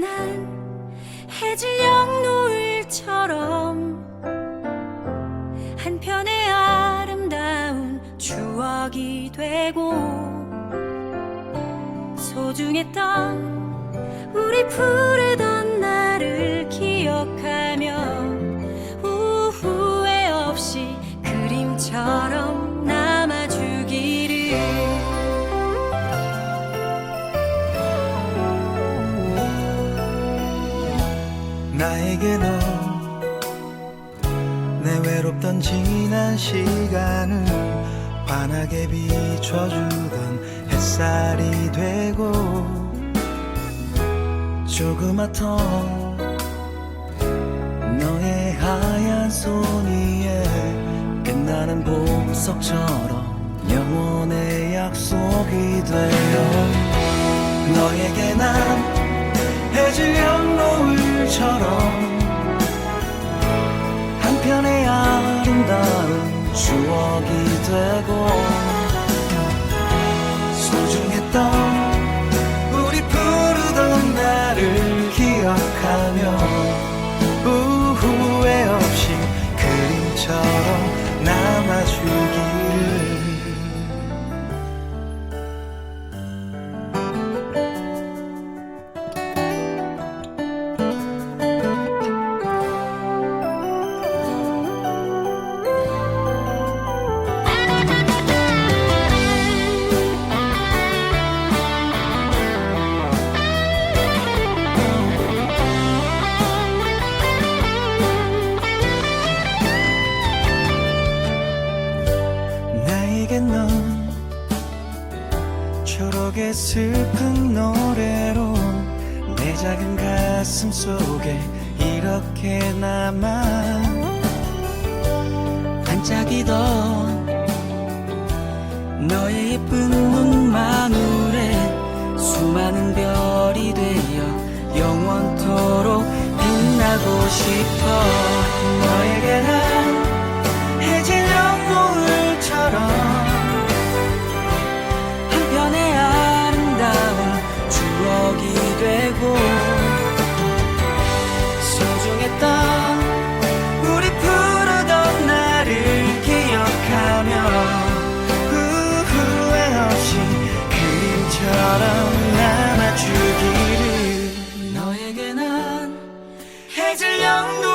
난 해질녘 노을처럼 한편의 아름다운 추억이 되고 소중했던 우리 푸르던 나를 기억하며 후에 없이 그림처럼 나에게 너 내 외롭던 지난 시간을 환하게 비춰주던 햇살이 되고 조그맣던 너의 하얀 손 위에 빛나는 보석처럼 영원의 약속이 되어 너에게 난 해질녘 노을처럼 한편의 아름다운 추억이 되고 소중했던 초록의 슬픈 노래로 내 작은 가슴 속에 이렇게 남아 반짝이던 너의 예쁜 눈망 这样的